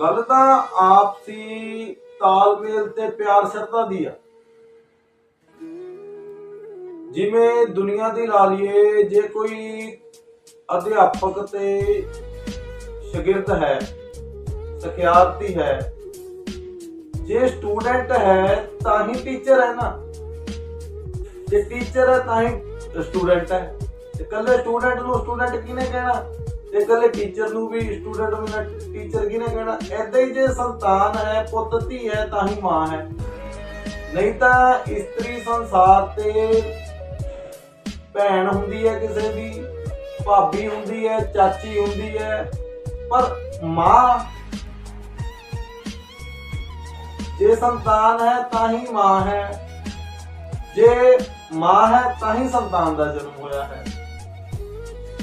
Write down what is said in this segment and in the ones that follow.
ਗੱਲ ਤਾਂ ਆਪਸੀ ਤਾਲਮੇਲ ਤੇ ਪਿਆਰ ਸ਼ਰਧਾ ਦੀ ਆ। ਜਿਵੇਂ ਦੁਨੀਆ ਦੀ ਲਾ ਲਈਏ, ਜੇ ਕੋਈ ਅਧਿਆਪਕ ਤੇ ਸ਼ਾਗਿਰਦ ਹੈ ਸਿਖਿਆਰਥੀ ਹੈ, ਜੇ ਸਟੂਡੈਂਟ ਹੈ, ਤਾਂ ਹੀ ਟੀਚਰ ਹੈ ਨਾ। ਜੇ ਟੀਚਰ ਹੈ, ਤਾਂ ਹੀ ਸਟੂਡੈਂਟ ਹੈ। ਤੇ ਕੱਲੇ ਸਟੂਡੈਂਟ ਨੂੰ ਸਟੂਡੈਂਟ ਕਿਹਨੇ ਕਹਿਣਾ? ਤੇ ਕੱਲੇ ਟੀਚਰ ਨੂੰ ਵੀ ਸਟੂਡੈਂਟ ਨੂੰ ਟੀਚਰ ਕਿਹਨੇ ਕਹਿਣਾ? ਐਦਾਂ ਹੀ ਜੇ ਸੰਤਾਨ ਹੈ, ਪੁੱਤ, ਧੀ ਹੈ, ਤਾਂ ਹੀ ਮਾਂ ਹੈ। ਨਹੀਂ ਤਾਂ ਇਸਤਰੀ ਸੰਸਾਰ ਤੇ ਭੈਣ ਹੁੰਦੀ ਹੈ ਕਿਸੇ ਦੀ, ਭਾਬੀ ਹੁੰਦੀ ਹੈ, ਚਾਚੀ ਹੁੰਦੀ ਹੈ, ਪਰ ਮਾਂ ਜੇ ਸੰਤਾਨ ਹੈ, ਤਾਂ ਹੀ ਮਾਂ ਹੈ। ਜੇ ਮਾਂ ਹੈ, ਤਾਂ ਹੀ ਸੰਤਾਨ ਦਾ ਜਨਮ ਹੋਇਆ ਹੈ।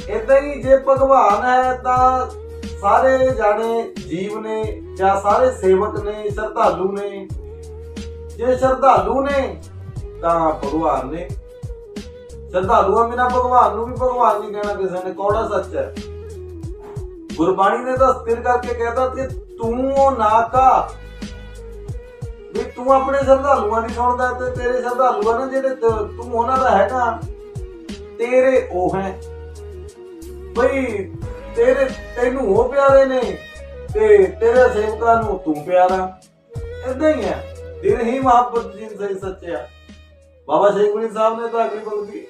ਇਦਾਂ ਹੀ ਜੇ ਭਗਵਾਨ ਹੈ ਤਾਂ ਸਾਰੇ ਜਾਣੇ ਜੀਵ ਨੇ ਜਾਂ ਸਾਰੇ ਸੇਵਕ ਨੇ, ਸ਼ਰਧਾਲੂ ਨੇ, ਜੇ ਸ਼ਰਧਾਲੂ ਨੇ ਤਾਂ ਭਗਵਾਨ ਨੇ। ਸ਼ਰਧਾਲੂਆਂ ਬਿਨਾ ਭਗਵਾਨ ਨੂੰ ਵੀ ਭਗਵਾਨ ਨਹੀਂ ਕਹਿਣਾ ਕਿਸੇ ਨੇ ਕੌੜਾ ਸੱਚ ਹੈ? ਗੁਰਬਾਣੀ ਨੇ ਤਾਂ ਸਥਿਰ ਕਰਕੇ ਕਹਿਤਾ ਕਿ ਤੂੰ ਉਹ ਨਾ ਕਾ ਵੀ ਤੂੰ ਆਪਣੇ ਸ਼ਰਧਾਲੂਆਂ ਦੀ ਸੁਣਦਾ ਤੇ ਤੇਰੇ ਆ ਨਾ ਜਿਹੜੇ ਤੂੰ ਉਹਨਾਂ ਦਾ ਹੈਗਾ। ਤੇਰੇ ਉਹ ਹੈ। ਬਈ, ਤੇਰੇ, ਤੈਨੂੰ ਉਹ ਪਿਆਰੇ ਨੇ ਤੇ ਤੇਰੇ ਸੇਵਕਾਂ ਨੂੰ ਤੂੰ ਪਿਆਰਾ। ਇਦਾਂ ਹੀ ਹੈ। ਦਿਲ ਹੀ ਮੁਹੱਬਤ ਜੀ ਸਹੀ ਸੱਚਿਆ। ਬਾਬਾ ਸ਼ੇਖ ਗੁਰੀ ਸਾਹਿਬ ਨੇ ਤਾਂ ਅਗਲੀ ਬਖਤੀ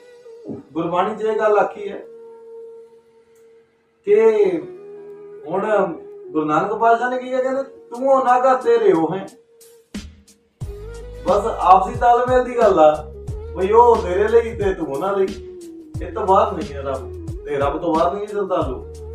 ਗੁਰਬਾਣੀ 'ਚ ਇਹ ਗੱਲ ਆਖੀ ਹੈ ਕਿ ਹੁਣ ਗੁਰੂ ਨਾਨਕ ਪਾਤਸ਼ਾਹ ਨੇ ਕੀ ਕਿਹਾ? ਕਹਿੰਦੇ, ਤੂੰ ਉਹ ਨਾ ਕਰ ਤੇਰੇ ਉਹ ਹੈ। ਬਸ ਆਪਸੀ ਤਾਲਮੇਲ ਦੀ ਗੱਲ ਆ। ਬਈ ਉਹ ਤੇਰੇ ਲਈ ਤੇ ਤੂੰ ਉਹਨਾਂ ਲਈ। ਇਹ ਤੋਂ ਬਾਅਦ ਨਹੀਂ ਹੈ ਰੱਬ। ਤੇ ਰੱਬ ਤੋਂ ਬਾਅਦ ਨਹੀਂ ਸ਼ਰਧਾਲੂ